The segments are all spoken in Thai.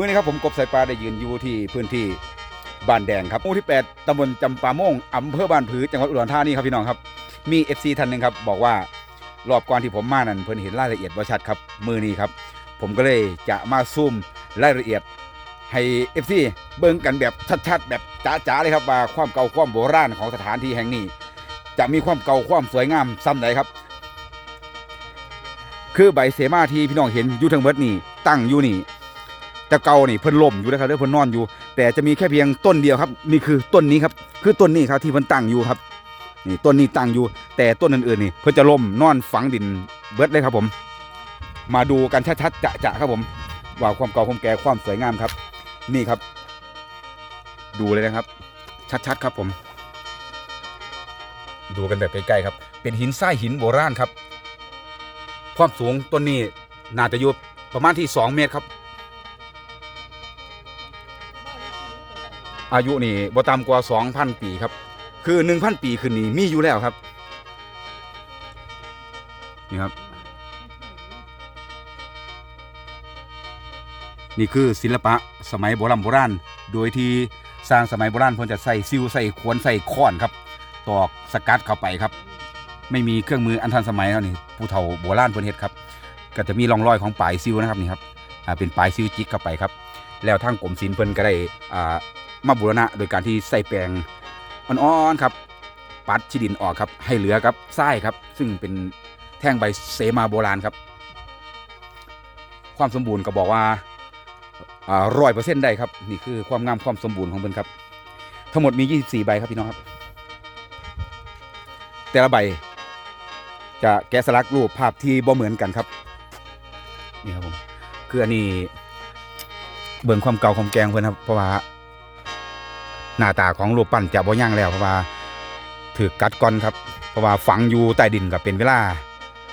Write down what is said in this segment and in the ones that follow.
มื่อนี้ครับผมกบสายปลาได้ยืนอยู่ที่พื้นที่บ้านแดงครับหมู่ที่ 8ตำบลจำปาโมงอำเภอบ้านผือจังหวัดอุดรธานีครับพี่น้องครับ มี FC ท่านหนึ่งครับบอกว่ารอบก่อนที่ผมมานั้นเพิ่นเห็นรายละเอียดว่าชัดครับมือนี้ครับ ผมก็เลยจะมาซูมรายละเอียด ให้ FC เบิ่งกันแบบชัดๆแบบจ๋าๆเลยครับว่าความเก่าความโบราณของสถานที่แห่งนี้ จะมีความเก่าความสวยงามซ้ำไหนครับ คือใบเสมาที่พี่น้องเห็นอยู่ทั้งเบิดนี่ตั้งอยู่นี่ แต่เก่านี่เพิ่นล่มอยู่นะครับเด้อเพิ่นนอนอยู่ แต่จะมีแค่เพียงต้นเดียวครับ นี่คือต้นนี้ครับ คือต้นนี้ครับที่เพิ่นตั้งอยู่ครับ นี่ต้นนี้ตั้งอยู่ แต่ต้นอื่นๆนี่เพิ่นจะล่มนอนฝังดินเบิดเลยครับผม มาดูกันชัดๆจะๆครับผมว่าความเก่าความแก่ความสวยงามครับ นี่ครับ ดูเลยนะครับ ชัดๆครับผม ดูกันแบบใกล้ๆครับ เป็นหินทรายหินโบราณครับ ความสูงต้นนี้น่าจะอยู่ประมาณที่ 2 เมตรครับ อายุนี่บ่ต่ำกว่า 2,000 ปีครับ คือ 1,000 ปีขึ้นนี่มีอยู่แล้วครับ นี่ครับ นี่คือศิลปะสมัยโบราณโบราณ โดยที่สร้างสมัยโบราณเพิ่นจะใส่ซิวใส่ขวนใส่ค้อนครับ ตอกสกัดเข้าไปครับ ไม่มีเครื่องมืออันทันสมัยเท่านี้ผู้เฒ่าโบราณเพิ่นเฮ็ดครับ ก็จะมีร่องรอยของปลายซิวนะครับนี่ครับ อ่าเป็นปลายซิวจิกเข้าไปครับ แล้วทางกรมศิลป์เพิ่นก็ได้อ่า มาบูรณะโดยการที่ใส่แปรงอ่อนๆครับ ปัดชีดินออกครับ ให้เหลือครับทรายครับ ซึ่งเป็นแท่งใบเสมาโบราณครับ ความสมบูรณ์ก็บอกว่าร้อยเปอร์เซ็นต์ได้ครับนี่คือความงามความสมบูรณ์ของเพิ่นครับ ทั้งหมดมี 24 ใบครับพี่น้องครับ แต่ละใบจะแกะสลักรูปภาพที่บ่เหมือนกันครับนี่ครับผมคืออันนี้เบิ่งความเก่าความแกงเพิ่อนครับเพราะว่า หน้าตาของรูปปั้นจะบ่ย่างแล้วเพราะว่าถือกัดก่อนครับ เพราะว่าฝังอยู่ใต้ดินกับเป็นเวลา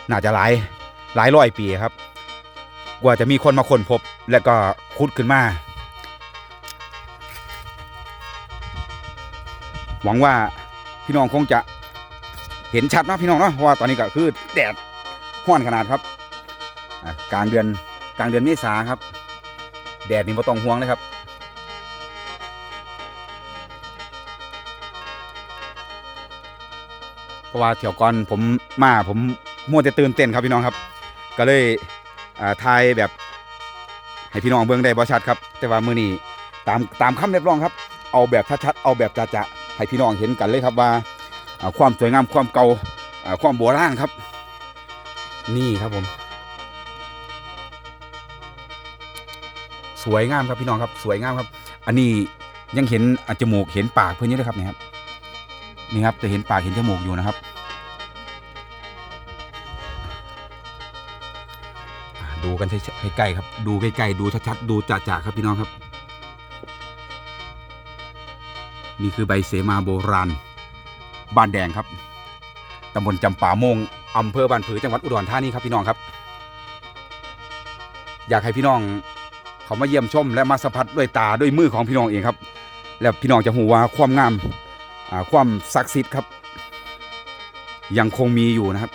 น่าจะหลายหลายร้อยปีครับ กว่าจะมีคนมาค้นพบและก็ขุดขึ้นมา หวังว่าพี่น้องคงจะเห็นชัดนะพี่น้องเนาะเพราะว่าตอนนี้ก็คือแดดห้อนขนาดครับกลางเดือนกลางเดือนเมษาครับ แดดนี่ไม่ต้องห่วงเลยครับ ราะว่าเที่ยวก่อนผมมาผมมัวแต่ตื่นเต้นครับพี่น้องครับ ก็เลยอ่าถ่ายแบบให้พี่น้องเบิ่งได้บ่ชัดครับ แต่ว่ามือนี้ตามตามคำเรียบร้องครับ เอาแบบชัดๆเอาแบบจะๆให้พี่น้องเห็นกันเลยครับว่าความสวยงามความเก่าความโบราณครับ นี่ครับผม สวยงามครับพี่น้องครับ สวยงามครับ อันนี้ยังเห็นจมูกเห็นปากเพื่อนอยู่เลยครับเนี่ยครับนี่ครับจะเห็นปากเห็นจมูกอยู่นะครับ ดูกันใกล้ๆครับ ดูใกล้ๆดูชัดๆดูจ่าๆครับพี่น้องครับ นี่คือใบเสมาโบราณ บ้านแดงครับตำบลจำป่ามงอำเภอบ้านผือจังหวัดอุดรธานีครับพี่น้องครับ อยากให้พี่น้องเขามาเยี่ยมชม และมาสัมผัสด้วยตาด้วยมือของพี่น้องเองครับ แล้วพี่น้องจะหูว่าความงามความศักดิ์สิทธิ์ครับ ยังคงมีอยู่นะครับ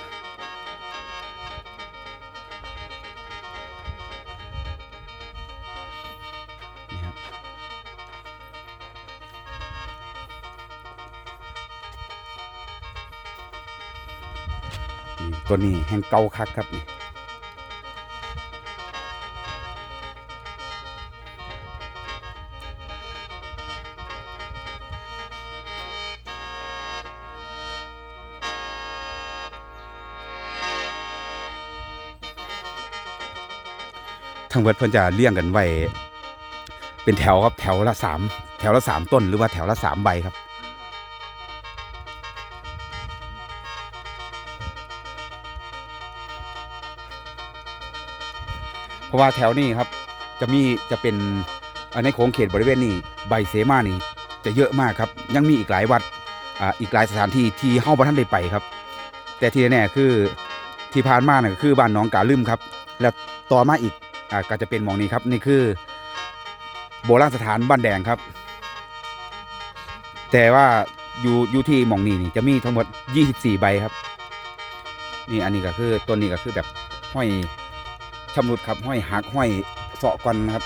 ตัวนี้แห่งเก่าคักครับนี่ทั้งเบิดเพิ่นจะเลี้ยงกันไว้เป็นแถวครับแถวละสามแถวละสามต้นหรือว่าแถวละสามใบครับ เพราะว่าแถวนี้ครับจะมีจะเป็นในโค้งเขตบริเวณนี้ใบเสมานี่จะเยอะมากครับ ยังมีอีกหลายวัดอ่าอีกหลายสถานที่ที่เฮาบ่ทันได้ไปครับ แต่ที่แน่คือที่ผ่านมาเนี่ยคือบ้านน้องกาลืมครับ แล้วต่อมาอีกอ่าก็จะเป็นมองนี้ครับนี่คือโบราณสถานบ้านแดงครับ แต่ว่าอยู่อยู่ที่มองนี้นี่จะมีทั้งหมด 24 ใบครับ นี่อันนี้ก็คือต้นนี้ก็คือแบบห้อย ชำรุดครับห้อยหักห้อยเสาะก่อนนะครับ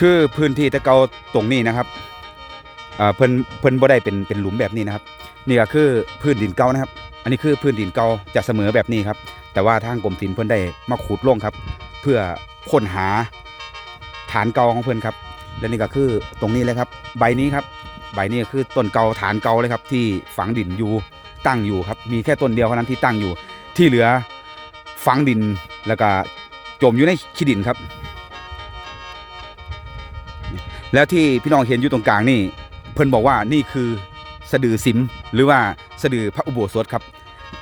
คือพื้นที่ตะเกาตรงนี้นะครับเพิ่นเพิ่นบ่ได้เป็นเป็นหลุมแบบนี้นะครับ นี่ก็คือพื้นดินเก่านะครับ อันนี้คือพื้นดินเก่าจะเสมอแบบนี้ครับ แต่ว่าทางกรมศิลป์เพิ่อนได้มาขุดลงครับ เพื่อค้นหาฐานเก่าของเพิ่อนครับและนี่ก็คือตรงนี้เลยครับ ใบนี้ครับ ใบนี้คือต้นเก่าฐานเก่าเลยครับ ที่ฝังดินอยู่ตั้งอยู่ครับ มีแค่ต้นเดียวเท่านั้นที่ตั้งอยู่ ที่เหลือฝังดินแล้วก็จมอยู่ในขี้ดินครับ แล้วที่พี่น้องเห็นอยู่ตรงกลางนี่เพิ่อนบอกว่านี่คือ สะดือสิมหรือว่าสะดือพระอุโบสถครับ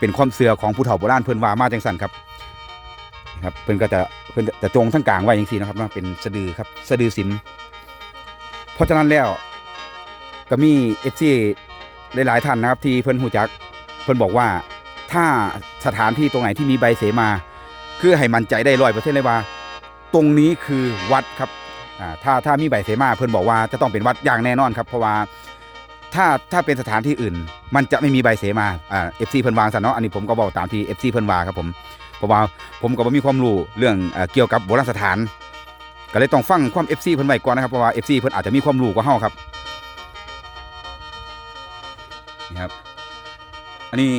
เป็นความเสือของผู้เฒ่าโบราณเพิ่นว่ามาจังสันครับครับเพิ่นก็จะเพิ่นจะจงทั้งกลางไว้อย่างซี่นะครับว่าเป็นสะดือครับสะดือสิมเพราะฉะนั้นแล้วก็มีเอฟซีหลายๆท่านนะครับ ที่เพิ่นหูจัก เพิ่นบอกว่าถ้าสถานที่ตรงไหนที่มีใบเสมา คือให้มั่นใจได้ร้อยเปอร์เซ็นต์เลยว่า ตรงนี้คือวัดครับอ่าถ้าถ้ามีใบเสมาเพิ่นบอกว่าจะต้องเป็นวัดอย่างแน่นอนครับเพราะว่า ถ้าถ้าเป็นสถานที่อื่น มันจะไม่มีใบเสมาอ่าเอฟซีเพิ่นวางซะเนาะอันนี้ผมก็บอกตามที่เอฟซีเพิ่นว่าครับผมเพราะว่าผมก็บ่มีความรู้เรื่องเอ่อเกี่ยวกับโบราณสถาน ก็เลยต้องฟังความ FC เพิ่นไว้ก่อนนะครับเพราะว่า FC เพิ่นอาจจะมีความรู้กว่าเฮาครับนี่ครับ อันนี้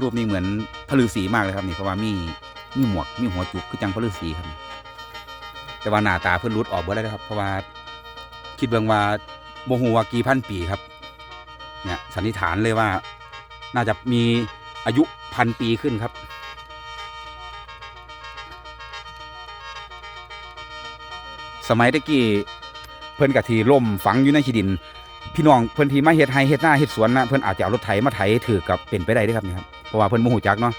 รูปนี้เหมือนพระฤาษีมากเลยครับนี่เพราะว่ามีมีหมวกมีหัวจุกคือจังพระฤาษีครับ แต่ว่าหน้าตาเพิ่นรุดออกเบิดแล้วนะครับ เพราะว่าคิดเบิ่งว่าบ่ฮู้ว่ากี่พันปีครับ เนี่ยสันนิษฐานเลยว่า น่าจะมีอายุพันปีขึ้นครับ สมัยตะกี้เพิ่อนกะทีล่มฝังอยู่ในขี้ดิน พี่น้องเพิ่อนทีมาเฮ็ดไร่เฮ็ดหน้าเฮ็ดสวนนะเพิ่อนอาจจะเอารถไถมาไถถือกับเป็นไปได้ด้อครับนี่ครับเพราะว่าเพิ่อนบ่ฮู้จักเนาะ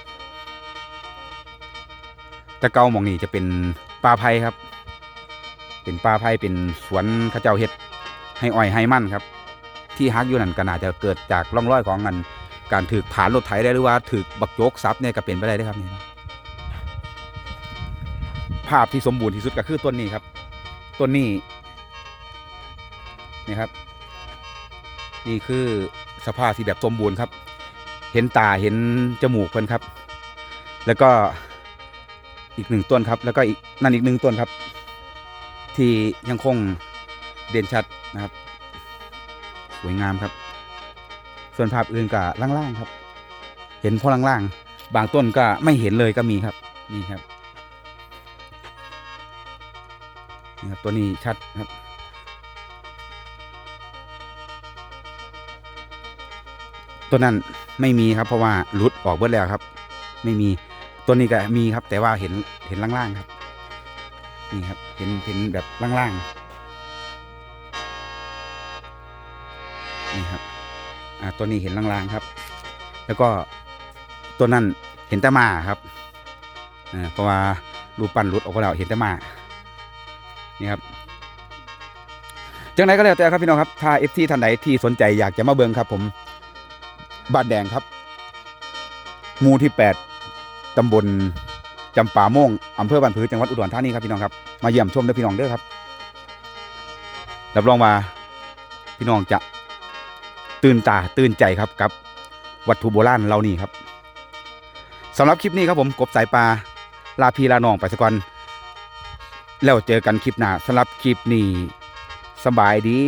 ต่เกาหมองนี้จะเป็นป่าไผ่ครับ เป็นป่าไผ่เป็นสวนเขาเจ้าเฮ็ดให้อ้อยให้มันครับ ที่ฮักอยู่นั่นก็น่าจะเกิดจากร่องรอยของกันการถือผ่านรถไถได้หรือว่าถือบักโจกซับเนี่ยก็เป็นไปได้ด้ครับนี่ภาพที่สมบูรณ์ที่สุดก็คือต้นนี้ครับต้นนี้นี่ครับ นี่คือสภาพที่แบบสมบูรณ์ครับ เห็นตาเห็นจมูกเพิ่นครับ แล้วก็อีกหนึ่งต้นครับ แล้วก็อีกนั่นอีกหนึ่งต้นครับ ที่ยังคงเด่นชัดนะครับ สวยงามครับ ส่วนภาพอื่นก็ล่างๆครับ เห็นพอล่างๆ บางต้นก็ไม่เห็นเลยก็มีครับ นี่ครับนี่ครับ ตัวนี้ชัดครับ ตัวนั้นไม่มีครับ เพราะว่าหลุดออกเบิดแล้วครับ ไม่มีตัวนี้ก็มีครับ แต่ว่าเห็นเห็นล่างๆครับ นี่ครับ เห็นเห็นแบบล่างๆ นี่ครับอ่าตัวนี้เห็นลางๆครับ แล้วก็ตัวนั้นเห็นแต่มาครับอ่าเพราะว่ารูปปั้นหลุดออกไปแล้วเห็นแต่มานี่ครับจังไหนก็แล้วแต่ครับพี่น้องครับถ้าเอฟซีท่านไหนที่สนใจอยากจะมาเบิงครับ ผมบ้านแดงครับหมู่ที่ 8ตำบลจำป่าโม่งอำเภอบ้านผือจังหวัดอุดรธานีครับพี่น้องครับมาเยี่ยมชมเด้อพี่น้องเด้อครับรับรองว่าพี่น้องจะ ตื่นตาตื่นใจครับกับวัตถุโบราณเหล่านี้ครับสำหรับคลิปนี้ครับผมกบสายปลาลาพีลานองไปสะก่อนแล้วเจอกันคลิปหน้าสำหรับคลิปนี้สบายดี